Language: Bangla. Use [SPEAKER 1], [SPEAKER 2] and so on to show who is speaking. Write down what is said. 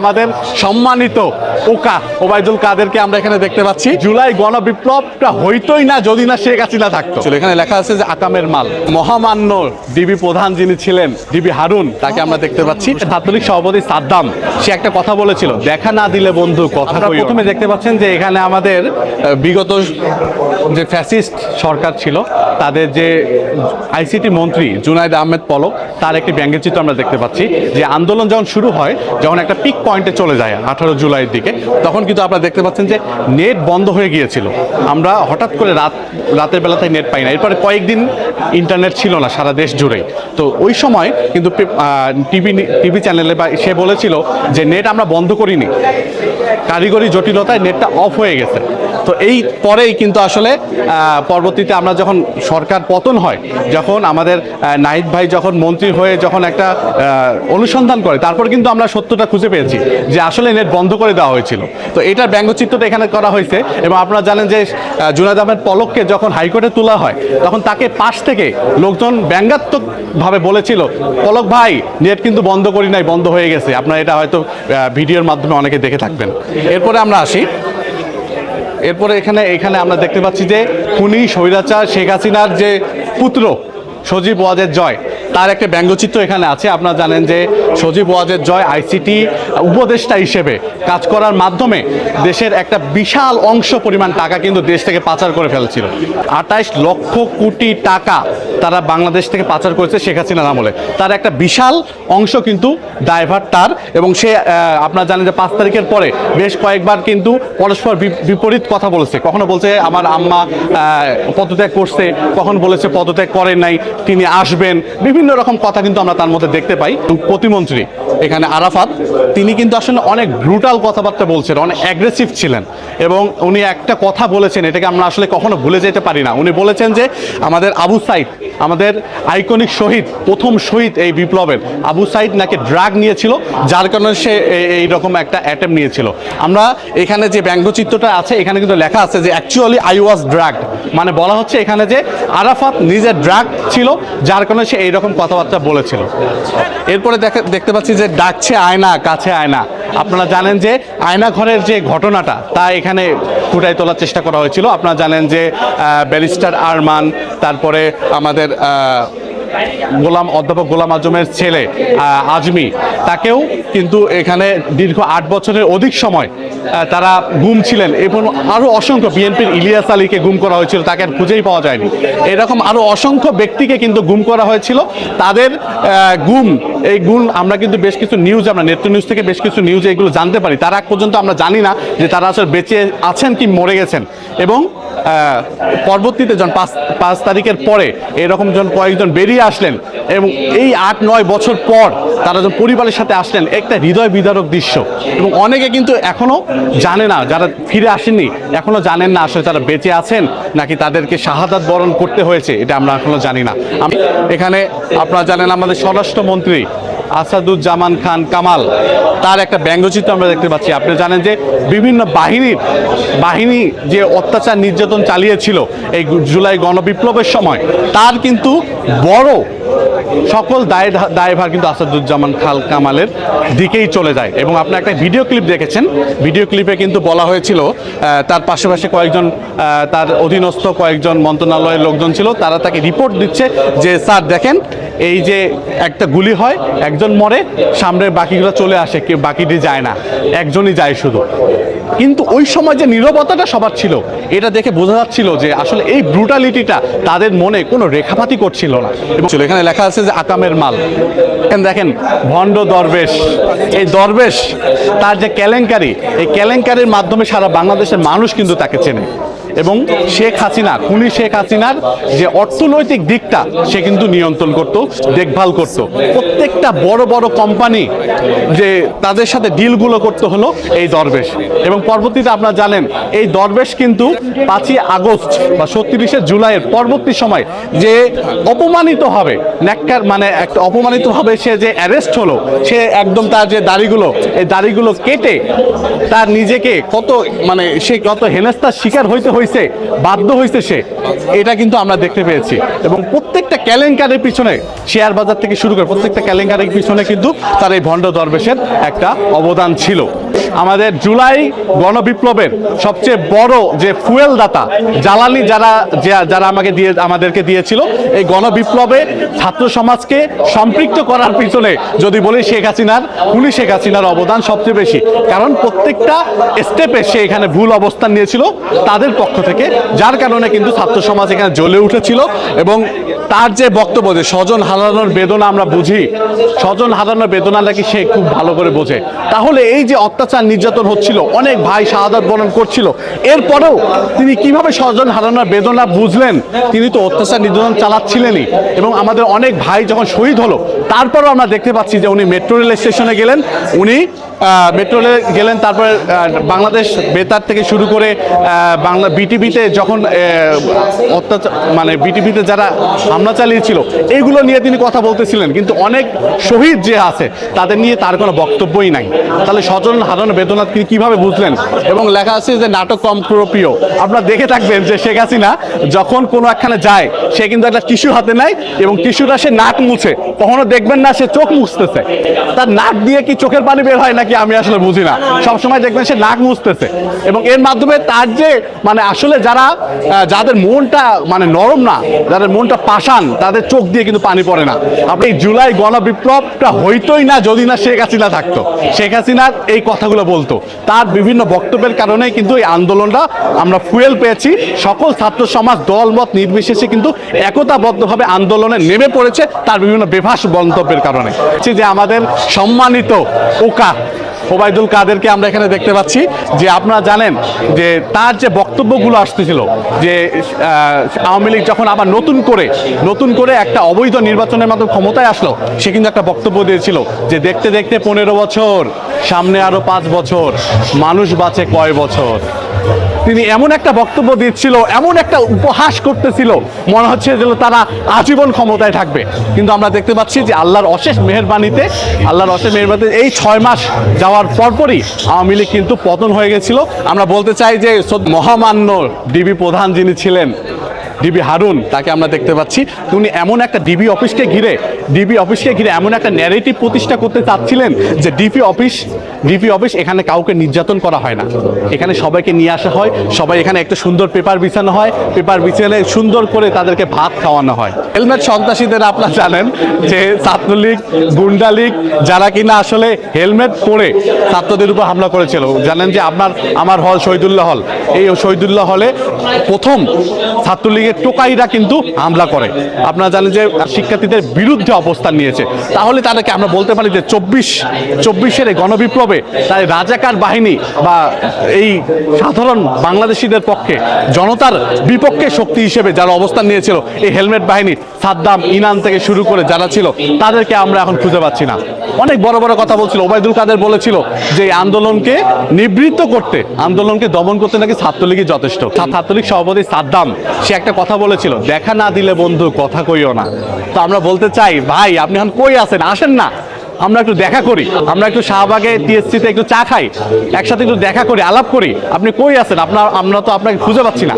[SPEAKER 1] আমাদের সম্মানিত ওকা ওবায়দুল কাদেরকে আমরা এখানে দেখতে পাচ্ছি। জুলাই গণবিপ্লবটা হইতোই না যদি না শেখ হাসিনা থাকতো। এখানে লেখা আছে যে আকামের মাল। মহামান্য ডিবি প্রধান যিনি ছিলেন ডিবি হারুন তাকে আমরা দেখতে পাচ্ছি। ছাত্রলীগ সভাপতি সাদ্দাম সে একটা কথা বলেছিল দেখা না দিলে বন্ধু কথা। প্রথমে দেখতে পাচ্ছেন যে এখানে আমাদের বিগত যে ফ্যাসিস্ট সরকার ছিল তাদের যে আইসিটি মন্ত্রী জুনাইদ আহমেদ পলক তার একটি ব্যঙ্গচিত্র আমরা দেখতে পাচ্ছি। যে আন্দোলন যখন শুরু হয় যখন একটা পিক পয়েন্টে চলে যায় আঠারো জুলাইয়ের দিকে। তখন কিন্তু আপনারা দেখতে পাচ্ছেন যে নেট বন্ধ হয়ে গিয়েছিল। আমরা হঠাৎ করে রাত, রাতের বেলাতে নেট পাই না। এরপরে কয়েকদিন ইন্টারনেট ছিল না সারা দেশ জুড়েই। তো ওই সময় কিন্তু টিভি টিভি চ্যানেলে বা সে বলেছিল যে নেট আমরা বন্ধ করিনি। কারিগরি জটিলতায় নেটটা অফ হয়ে গেছে। তো এই পরেই কিন্তু আসলে পরবর্তীতে আমরা যখন সরকার পতন হয়, যখন আমাদের নাহিদ ভাই যখন মন্ত্রী হয়ে যখন একটা অনুসন্ধান করে, তারপর কিন্তু আমরা সত্যটা খুঁজে পেয়েছি যে আসলে নেট বন্ধ করে দেওয়া হয়েছিল। তো এটার ব্যঙ্গচিত্রটা এখানে করা হয়েছে এবং আপনারা জানেন যে জুনাদ আহমেদ পলককে যখন হাইকোর্টে তোলা হয়, তখন তাকে পাশ থেকে লোকজন ব্যঙ্গাত্মকভাবে বলেছিল, পলক ভাই, নেট কিন্তু বন্ধ করি নাই, বন্ধ হয়ে গেছে। আপনারা এটা হয়তো ভিডিওর মাধ্যমে অনেকে দেখে থাকবেন। এরপরে আমরা আসি। এরপরে এখানে এখানে আমরা দেখতে পাচ্ছি যে খুনি, স্বৈরাচার, শেখ হাসিনার যে পুত্র, সজীব ওয়াজের জয়। তার একটা ব্যঙ্গচিত্র এখানে আছে। আপনারা জানেন যে সজীব ওয়াজের জয় আইসিটি উপদেষ্টা হিসেবে কাজ করার মাধ্যমে দেশের একটা বিশাল অংশ পরিমাণ টাকা কিন্তু দেশ থেকে পাচার করে ফেলছিল। আঠাইশ লক্ষ কোটি টাকা তারা বাংলাদেশ থেকে পাচার করেছে শেখ হাসিনার আমলে। তার একটা বিশাল অংশ কিন্তু ড্রাইভার তার এবং সে আপনারা জানেন যে পাঁচ তারিখের পরে বেশ কয়েকবার কিন্তু পরস্পর বিপরীত কথা বলেছে। কখনো বলছে আমার আম্মা পদত্যাগ করছে, কখন বলেছে পদত্যাগ করেন নাই, তিনি আসবেন। বিভিন্ন রকম কথা কিন্তু আমরা তার মধ্যে দেখতে পাই। প্রতিমন্ত্রী এখানে আরাফাত। তিনি কিন্তু আসলে অনেক ব্রুটাল কথাবার্তা বলছেন, অনেক অ্যাগ্রেসিভ ছিলেন। এবং উনি একটা কথা বলেছেন, এটাকে আমরা আসলে কখনো ভুলে যেতে পারি না। উনি বলেছেন যে, আমাদের আবু সাইদ, আমাদের আইকনিক শহীদ, প্রথম শহীদ এই বিপ্লবের। আবু সাইদ নাকি ড্রাগ নিয়েছিল, যার কারণে সে এই- রকম একটা অ্যাটেম্প নিয়েছিল। আমরা এখানে যে ব্যঙ্গচিত্রটা আছে, এখানে কিন্তু লেখা আছে যে অ্যাকচুয়ালি আই ওয়াজ ড্রাগ মানে বলা হচ্ছে এখানে যে, আরাফাত নিজের ড্রাগ ছিল, যার কারণে সে এইরকম কথাবার্তা বলেছিল। এরপরে দেখে, দেখতে পাচ্ছি যে ডাকছে আয়না, কাছে আয়না। আপনারা জানেন যে আয়না ঘরের যে ঘটনাটা, তা এখানে ফুটাই তোলার চেষ্টা করা হয়েছিল। আপনারা জানেন যে ব্যারিস্টার আরমান, তারপরে আমাদের গোলাম, অধ্যাপক গোলাম আজমের ছেলে আজমি, তাকেও কিন্তু এখানে দীর্ঘ আট বছরের অধিক সময় তারা গুম ছিলেন এবং আরও অসংখ্য বিএনপির ইলিয়াস আলীকে গুম করা হয়েছিল, তাকে আর খুঁজেই পাওয়া যায়নি। এরকম আরও অসংখ্য ব্যক্তিকে কিন্তু গুম করা হয়েছিল। তাদের গুম এই গুণ আমরা কিন্তু বেশ কিছু নিউজ আমরা নেত্র নিউজ থেকে বেশ কিছু নিউজ এগুলো জানতে পারি। তার আগ পর্যন্ত আমরা জানি না যে তারা আসলে বেঁচে আছেন কি মরে গেছেন। এবং পরবর্তীতে যখন পাঁচ পাঁচ তারিখের পরে এরকম যখন কয়েকজন বেরিয়ে আসলেন এবং এই আট, নয় বছর পর তারা যখন পরিবারের সাথে আসলেন, একটা হৃদয় বিদারক দৃশ্য। এবং অনেকে কিন্তু এখনও জানে না, যারা ফিরে আসেননি এখনও জানেন না আসলে তারা বেঁচে আছেন নাকি তাদেরকে শাহাদাত বরণ করতে হয়েছে, এটা আমরা এখনও জানি না। আমি এখানে, আপনারা জানেন আমাদের স্বরাষ্ট্রমন্ত্রী আসাদুজ্জামান খান কামাল, তার একটা ব্যঙ্গচিত্র আমরা দেখতে পাচ্ছি। আপনি জানেন যে বিভিন্ন বাহিনীর, বাহিনী যে অত্যাচার নির্যাতন চালিয়েছিল এই জুলাই গণবিপ্লবের সময়, তার কিন্তু বড় সকল দায় দায়ভার কিন্তু আসাদুজ্জামান খাল কামালের দিকেই চলে যায়। এবং আপনি একটা ভিডিও ক্লিপ দেখেছেন, ভিডিও ক্লিপে কিন্তু বলা হয়েছিল তার পাশাপাশি কয়েকজন তার অধীনস্থ কয়েকজন মন্ত্রণালয়ের লোকজন ছিল, তারা তাকে রিপোর্ট দিচ্ছে যে, স্যার, দেখেন, এই যে একটা গুলি হয় একজন মরে সামনের বাকিগুলো চলে আসে কেউ বাকিটি যায় না একজনই যায় শুধু। কিন্তু ওই সময় যে নীরবতাটা সবার ছিল এটা দেখে বোঝা যাচ্ছিল যে আসলে এই ব্রুটালিটিটা তাদের মনে কোনো রেখাপাতি করছিল না। এবং এখানে লেখা আছে যে আকামের মাল। এখানে দেখেন ভণ্ড দরবেশ এই দরবেশ তার যে কেলেঙ্কারি এই কেলেঙ্কারির মাধ্যমে সারা বাংলাদেশের মানুষ কিন্তু তাকে চেনে। এবং শেখ হাসিনা, খুনি শেখ হাসিনার যে অর্থনৈতিক দিকটা, সে কিন্তু নিয়ন্ত্রণ করত, দেখভাল করত। প্রত্যেকটা বড় বড় কোম্পানি যে তাদের সাথে ডিলগুলো করতে হলো এই দরবেশ। এবং পরবর্তীতে আপনারা জানেন, এই দরবেশ কিন্তু পাঁচই আগস্ট বা সত্তিরিশে জুলাইয়ের পরবর্তী সময় যে অপমানিত হবে, ন্যাক্কার মানে একটা অপমানিত হবে, সে যে অ্যারেস্ট হলো, সে একদম তার যে দাড়িগুলো, এই দাড়িগুলো কেটে তার নিজেকে কত মানে সে কত হেনস্তার শিকার হইতে হয়েছে হয়েছে বাধ্য হয়েছে সে। এটা কিন্তু আমরা দেখতে পেয়েছি। এবং প্রত্যেকটা কেলেঙ্কারের পিছনে শেয়ার বাজার থেকে শুরু করে প্রত্যেকটা কেলেঙ্কারের পিছনে কিন্তু তার এই ভণ্ড দরবেশের একটা অবদান ছিল। আমাদের জুলাই গণবিপ্লবের সবচেয়ে বড় যে ফুয়েল দাতা জ্বালানি যারা যারা আমাকে দিয়ে, আমাদেরকে দিয়েছিল, এই গণবিপ্লবে ছাত্র সমাজকে সম্পৃক্ত করার পিছনে যদি বলি শেখ হাসিনার উনি শেখ হাসিনার অবদান সবচেয়ে বেশি। কারণ প্রত্যেকটা স্টেপে সে এখানে ভুল অবস্থান নিয়েছিল, তাদের পক্ষ থেকে যার কারণে কিন্তু ছাত্র সমাজ এখানে জ্বলে উঠেছিল এবং তার যে বক্তব্য যে স্বজন হারানোর বেদনা আমরা বুঝি, স্বজন হারানোর বেদনা নাকি সে খুব ভালো করে বোঝে। তাহলে এই যে অত্যাচার নির্যাতন হচ্ছিল, অনেক ভাই শাহাদাত বরণ করছিল, এরপরেও তিনি কীভাবে স্বজন হারানোর বেদনা বুঝলেন? তিনি তো অত্যাচার নির্যাতন চালাচ্ছিলেনই। এবং আমাদের অনেক ভাই যখন শহীদ হলো, তারপরেও আমরা দেখতে পাচ্ছি যে উনি মেট্রো রেল স্টেশনে গেলেন। উনি মেট্রো রেলে গেলেন, তারপরে বাংলাদেশ বেতার থেকে শুরু করে বাংলা বিটিভিতে যখন অত্যাচার মানে বিটিভিতে যারা হামলা চালিয়েছিল। এইগুলো নিয়ে তিনি কথা বলতেছিলেন, কিন্তু অনেক শহীদ যে আছে, তাদের নিয়ে তার কোনো বক্তব্যই নাই। তাহলে স্বজন হারানো বেদনা তিনি কীভাবে বুঝলেন? এবং লেখা আছে যে নাটক কম্প্রপ্রিয় আপনারা দেখে থাকবেন যে শেখ হাসিনা যখন কোনো একখানে যায়, সে কিন্তু একটা টিস্যু হাতে নেয় এবং টিস্যুটা সে নাক মুছে। কখনো দেখবেন না সে চোখ মুছতেছে। তার নাক দিয়ে কি চোখের পানি বের হয় নাকি আমি আসলে বুঝি না। সবসময় দেখবেন সে নাক মুছতেছে। এবং এর মাধ্যমে তার যে মানে আসলে যারা যাদের মনটা মানে নরম না, যাদের মনটা পাষাণ তাদের চোখ দিয়ে কিন্তু পানি পড়ে না। আপনি জুলাই গণবিপ্লবটা হইতোই না যদি না শেখ হাসিনা থাকতো। শেখ হাসিনার এই কথাগুলো বলতো। তার বিভিন্ন বক্তব্যের কারণে কিন্তু এই আন্দোলনটা আমরা ফুয়েল পেয়েছি। সকল ছাত্র সমাজ দল মত নির্বিশেষে কিন্তু একতাবদ্ধভাবে আন্দোলনে নেমে পড়েছে তার বিভিন্ন বেভাস মন্তব্যের কারণে। যে আমাদের সম্মানিত ওকা ওবায়দুল কাদেরকে আমরা এখানে দেখতে পাচ্ছি যে আপনারা জানেন যে তার যে বক্তব্যগুলো আসতেছিল যে আওয়ামী লীগ যখন আবার নতুন করে নতুন করে একটা অবৈধ নির্বাচনের মাধ্যমে ক্ষমতায় আসলো, সে কিন্তু একটা বক্তব্য দিয়েছিল যে দেখতে দেখতে পনেরো বছর, সামনে আরও পাঁচ বছর, মানুষ বাঁচে কয় বছর? তিনি এমন একটা বক্তব্য দিচ্ছিল, এমন একটা উপহাস করতেছিল, মনে হচ্ছে যে তারা আজীবন ক্ষমতায় থাকবে। কিন্তু আমরা দেখতে পাচ্ছি যে আল্লাহর অশেষ মেহরবানিতে, আল্লাহর অশেষ মেহরবানিতে এই ছয় মাস যাওয়ার পরপরই আওয়ামী লীগ কিন্তু পতন হয়ে গেছিল। আমরা বলতে চাই যে মহামান্য ডিবি প্রধান যিনি ছিলেন ডিবি হারুন, তাকে আমরা দেখতে পাচ্ছি। উনি এমন একটা ডিবি অফিসকে ঘিরে, ডিবি অফিসকে ঘিরে এমন একটা ন্যারেটিভ প্রতিষ্ঠা করতে চাচ্ছিলেন যে ডিপি অফিস ডিপি অফিস এখানে কাউকে নির্যাতন করা হয় না। এখানে সবাইকে নিয়ে আসা হয়, সবাই এখানে একটা সুন্দর পেপার বিছানো হয় পেপার বিছানে সুন্দর করে তাদেরকে ভাত খাওয়ানো হয়। হেলমেট সন্ত্রাসীদের আপনারা জানেন যে ছাত্রলীগ গুন্ডা লীগ যারা কিনা আসলে হেলমেট পরে ছাত্রদের উপর হামলা করেছিল। জানেন যে আপনার, আমার হল শহীদুল্লাহ হল। এই শহীদুল্লাহ হলে প্রথম ছাত্রলীগের টোকাইরা কিন্তু হামলা করে। আপনারা জানেন যে শিক্ষার্থীদের বিরুদ্ধে অবস্থান নিয়েছে। তাহলে তাদেরকে আমরা বলতে পারি যে চব্বিশ, চব্বিশের গণবিপ্লবে তাই রাজাকার বাহিনী বা এই সাধারণ বাংলাদেশিদের পক্ষে, জনতার বিপক্ষে শক্তি হিসেবে যারা অবস্থান নিয়েছিল, এই হেলমেট বাহিনী, সাদ্দাম ইনান থেকে শুরু করে যারা ছিল, তাদেরকে আমরা এখন খুঁজে পাচ্ছি না। অনেক বড় বড় কথা বলছিল, ওবায়দুল কাদের বলেছিল যে আন্দোলনকে নিবৃত্ত করতে, আন্দোলনকে দমন করতে নাকি ছাত্রলীগই যথেষ্ট। ছাত্রলীগ সভাপতি সাদ্দাম, সে একটা কথা বলেছিল, দেখা না দিলে বন্ধু কথা কইও না। তো আমরা বলতে চাই, ভাই, আপনি এখন কই আছেন? আসেন না। আমরা একটু দেখা করি। আমরা একটু শাহবাগে, টিএসসিতে একটু চা খাই। একসাথে একটু দেখা করি, আলাপ করি। আপনি কই আছেন? আপনার, আমরা তো আপনাকে খুঁজে পাচ্ছি না।